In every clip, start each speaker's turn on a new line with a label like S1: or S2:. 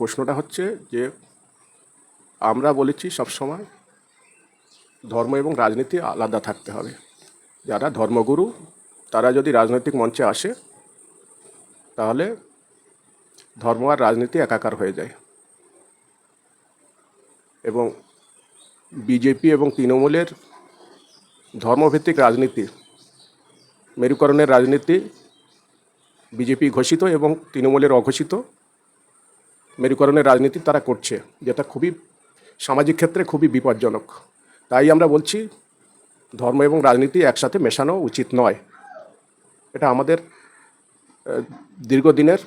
S1: প্রশ্নটা হচ্ছে যে আমরা বলেছি সবসময় ধর্ম এবং রাজনীতি আলাদা থাকতে হবে। যারা ধর্মগুরু, তারা যদি রাজনৈতিক মঞ্চে আসে, তাহলে ধর্ম আর রাজনীতি একাকার হয়ে যায়। এবং বিজেপি এবং তৃণমূলের ধর্মভিত্তিক রাজনীতি, মেরুকরণের রাজনীতি বিজেপি ঘোষিত এবং তৃণমূলের অঘোষিত মেরুকরণের রাজনীতি তারা করছে, যেটা খুবই সামাজিক ক্ষেত্রে খুবই বিপজ্জনক। তাই আমরা বলছি, ধর্ম এবং রাজনীতি একসাথে মেশানো উচিত নয়। এটা আমাদের দীর্ঘদিনের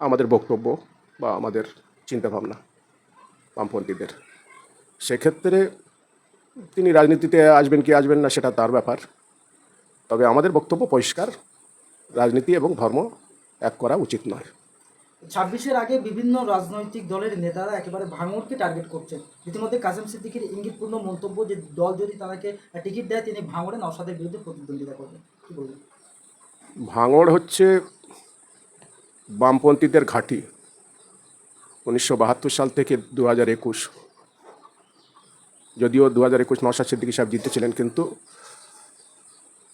S1: আমাদের বক্তব্য বা আমাদের চিন্তাভাবনা বামপন্থীদের। সেক্ষেত্রে তিনি রাজনীতিতে আসবেন কি আসবেন না সেটা তার ব্যাপার। তবে আমাদের বক্তব্য পরিষ্কার, রাজনীতি এবং ধর্ম এক করা উচিত নয়।
S2: ছাব্বিশের আগে বিভিন্ন রাজনৈতিক দলের নেতারা একেবারে ভাঙড়কে টার্গেট করছেন। ইতিমধ্যে কাসেম সিদ্দিকির ইঙ্গিতপূর্ণ মন্তব্য যে দল যদি তাকে টিকিট দেয়, তিনি ভাঙড়ে নওশাদের বিরুদ্ধে প্রতিদ্বন্দ্বিতা করবেন। বলবেন?
S1: ভাঙড় হচ্ছে বামপন্থীদের ঘাঁটি। উনিশশো বাহাত্তর সাল থেকে দু হাজার একুশ। যদিও দু হাজার একুশ নশা সিদ্দিকী সাহেব জিতেছিলেন, কিন্তু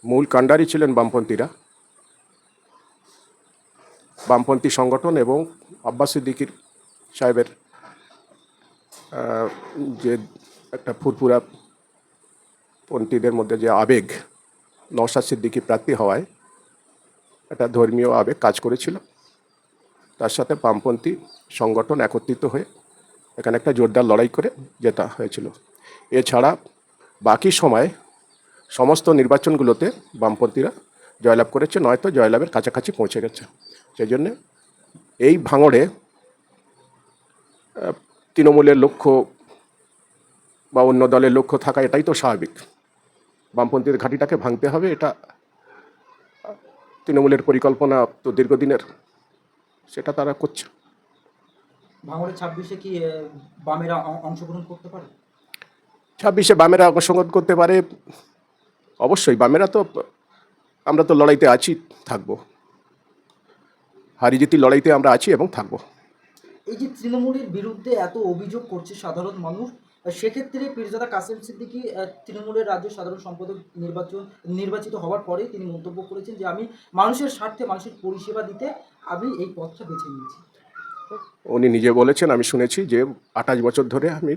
S1: মূল কাণ্ডারি ছিলেন বামপন্থীরা। বামপন্থী সংগঠন এবং আব্বাস সিদ্দিকির সাহেবের যে একটা ফুরফুরা পন্থীদের মধ্যে যে আবেগ, নওশাদ সিদ্দিকী প্রার্থী হওয়ায় একটা ধর্মীয় আবেগ কাজ করেছিল। তার সাথে বামপন্থী সংগঠন একত্রিত হয়ে এখানে একটা জোরদার লড়াই করে জেতা হয়েছিল। এছাড়া বাকি সময় সমস্ত নির্বাচনগুলোতে বামপন্থীরা জয়লাভ করেছে, নয়তো জয়লাভের কাছাকাছি পৌঁছে গেছে। সেই জন্যে এই ভাঙড়ে তৃণমূলের লক্ষ্য বা অন্য দলের লক্ষ্য থাকা এটাই তো স্বাভাবিক। বামপন্থীদের ঘাঁটিটাকে ভাঙতে হবে এটা তৃণমূলের পরিকল্পনা তো দীর্ঘদিনের সেটা তারা করছে।
S2: ভাঙড়ে ছাব্বিশে কি বামেরা অংশগ্রহণ করতে পারে?
S1: ছাব্বিশে বামেরা অংশগ্রহণ করতে পারে অবশ্যই। বামেরা তো আমরা তো লড়াইতে আছি থাকব। হারি জিতি লড়াইতে আমরা আছি এবং থাকব
S2: এই যে তৃণমূলের বিরুদ্ধে এত অভিযোগ করছে সাধারণ মানুষ সেক্ষেত্রে পীরজাদা কাসেম সিদ্দিকী তৃণমূলের রাজ্য সাধারণ সম্পাদক নির্বাচন নির্বাচিত হওয়ার পরেই তিনি মন্তব্য করেছেন যে আমি মানুষের স্বার্থে মানুষের পরিষেবা দিতে আমি এই পথটা বেছে নিয়েছি।
S1: উনি নিজে বলেছেন আমি শুনেছি যে আঠাশ বছর ধরে আমি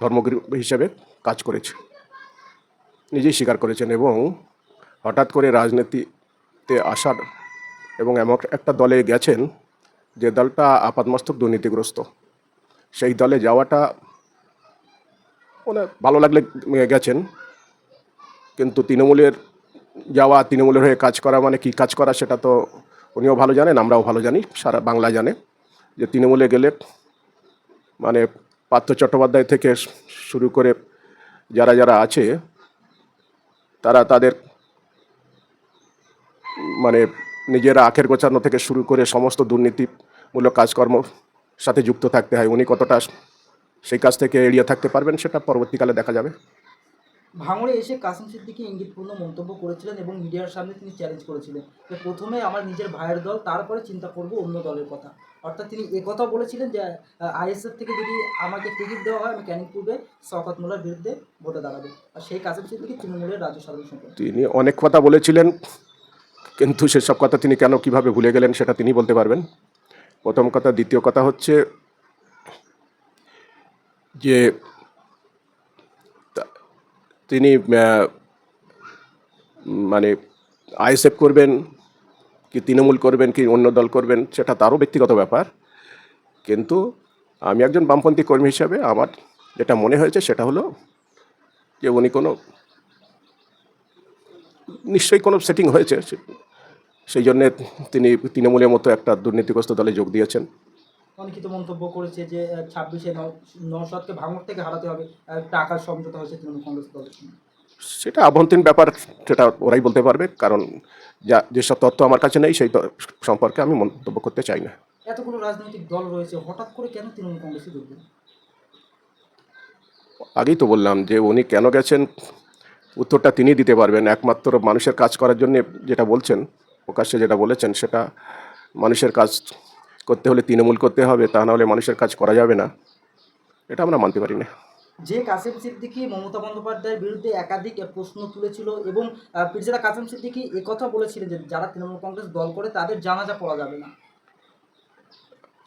S1: ধর্মগুরু হিসাবে কাজ করেছি। নিজেই স্বীকার করেছেন এবং হঠাৎ করে রাজনীতিতে আসার এবং এমন একটা দলে গেছেন যে দলটা আপাতমস্তক দুর্নীতিগ্রস্ত। সেই দলে যাওয়াটা মানে ভালো লাগলে গেছেন, কিন্তু তৃণমূলের যাওয়া, তৃণমূলের হয়ে কাজ করা মানে কী কাজ করা সেটা তো উনিও ভালো জানেন, আমরাও ভালো জানি, সারা বাংলা জানে যে তৃণমূলে গেলে মানে পার্থ চট্টোপাধ্যায় থেকে শুরু করে যারা যারা আছে, তারা তাদের মানে নিজেরা আখের গোছানো থেকে শুরু করে সমস্ত দুর্নীতিমূলক কাজকর্ম সাথে যুক্ত থাকতে হয়। উনি কতটা সেই কাজ থেকে এড়িয়ে থাকতে পারবেন সেটা পরবর্তীকালে দেখা যাবে।
S2: ভাঙড়ে এসে কাসিম সিদ্দিকী ইঙ্গিতপূর্ণ মন্তব্য করেছিলেন এবং মিডিয়ার সামনে তিনি চ্যালেঞ্জ করেছিলেন যে প্রথমে আমার নিজের ভাইয়ের দল তারপরে চিন্তা করব অন্য দলের কথা। অর্থাৎ তিনি একথা বলেছিলেন যে আইএসএফ থেকে যদি আমাকে টিকিট দেওয়া হয় আমি ক্যানিং পূর্বে শওকত মোল্লার বিরুদ্ধে ভোটে দাঁড়াবো। আর সেই কাসিম সিদ্দিকী তৃণমূলের রাজ্য সাধারণ সম্পাদক
S1: তিনি অনেক কথা বলেছিলেন। কিন্তু সেসব কথা তিনি কেন কীভাবে ভুলে গেলেন সেটা তিনি বলতে পারবেন। প্রথম কথা, দ্বিতীয় কথা হচ্ছে যে তিনি মানে আইএসএফ করবেন কি তৃণমূল করবেন কি অন্য দল করবেন সেটা তারও ব্যক্তিগত ব্যাপার। কিন্তু আমি একজন বামপন্থী কর্মী হিসাবে আমার যেটা মনে হয়েছে সেটা হলো যে উনি কোনো নিশ্চয়ই কোনো সেটিং হয়েছে সেই জন্যে তিনি তৃণমূলের মতো একটা দুর্নীতিগ্রস্ত দলে যোগ দিয়েছেন।
S2: অনেকিত মন্তব্য করেছে যে ছাব্বিশে নৌসাদকে ভাঙড় থেকে হারাতে হবে টাকার সমঝোতা হয়েছে তৃণমূল কংগ্রেস দলের
S1: সেটা আভ্যন্তরীণ ব্যাপার সেটা ওরাই বলতে পারবে কারণ যা যেসব তথ্য আমার কাছে নেই সেই সম্পর্কে আমি মন্তব্য করতে চাই না।
S2: এতগুলো রাজনৈতিক দল রয়েছে হঠাৎ করে কেন তৃণমূল কংগ্রেসে যোগ
S1: আগেই তো বললাম যে উনি কেন গেছেন উত্তরটা তিনি দিতে পারবেন একমাত্র মানুষের কাজ করার জন্য যেটা বলছেন প্রকাশ্যে যেটা বলেছেন সেটা মানুষের কাজ করতে হলে তৃণমূল করতে হবে তা নাহলে মানুষের কাজ করা যাবে না। এটা আমরা মানতে পারি না।
S2: যে কাসেম সিদ্দিকী মমতা বন্দ্যোপাধ্যায়ের বিরুদ্ধে একাধিক প্রশ্ন তুলেছিল এবং পীরজাদা কাসেম সিদ্দিকী একথা বলেছিলেন যে যারা তৃণমূল কংগ্রেস দল করে তাদের জানাজা পড়া যাবে না।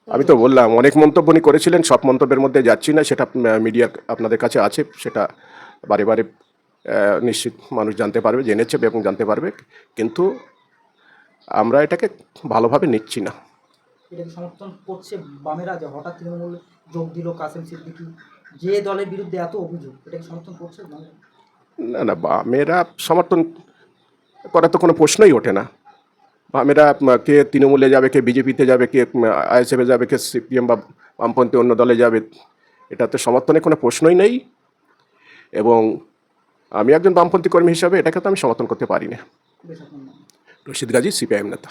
S1: আমি তো বললাম অনেক মন্তব্য উনি করেছিলেন সব মন্তব্যের মধ্যে যাচ্ছি না সেটা মিডিয়া আপনাদের কাছে আছে সেটা বারে বারে নিশ্চিত মানুষ জানতে পারবে জেনেছে এবং জানতে পারবে। কিন্তু আমরা এটাকে ভালোভাবে নিচ্ছি না।
S2: এটাকে সমর্থন করছে বামেরা যে হঠাৎ তৃণমূল যোগ দিল কাসেম সিদ্দিকী। যে দলের বিরুদ্ধে এত অভিযোগ এটাকে সমর্থন করছে
S1: না না বামেরা সমর্থন করার তো কোনো প্রশ্নই ওঠে না। বামেরা কে তৃণমূলে যাবে কে বিজেপিতে যাবে কে আইএসএফে যাবে কে সিপিএম বা বামপন্থী অন্য দলে যাবে এটা তো সমর্থনের কোনো প্রশ্নই নেই। এবং আমি একজন বামপন্থী কর্মী হিসাবে এটাকে তো আমি সমর্থন করতে পারি না। रशीद गाजी सीपीआईएम नेता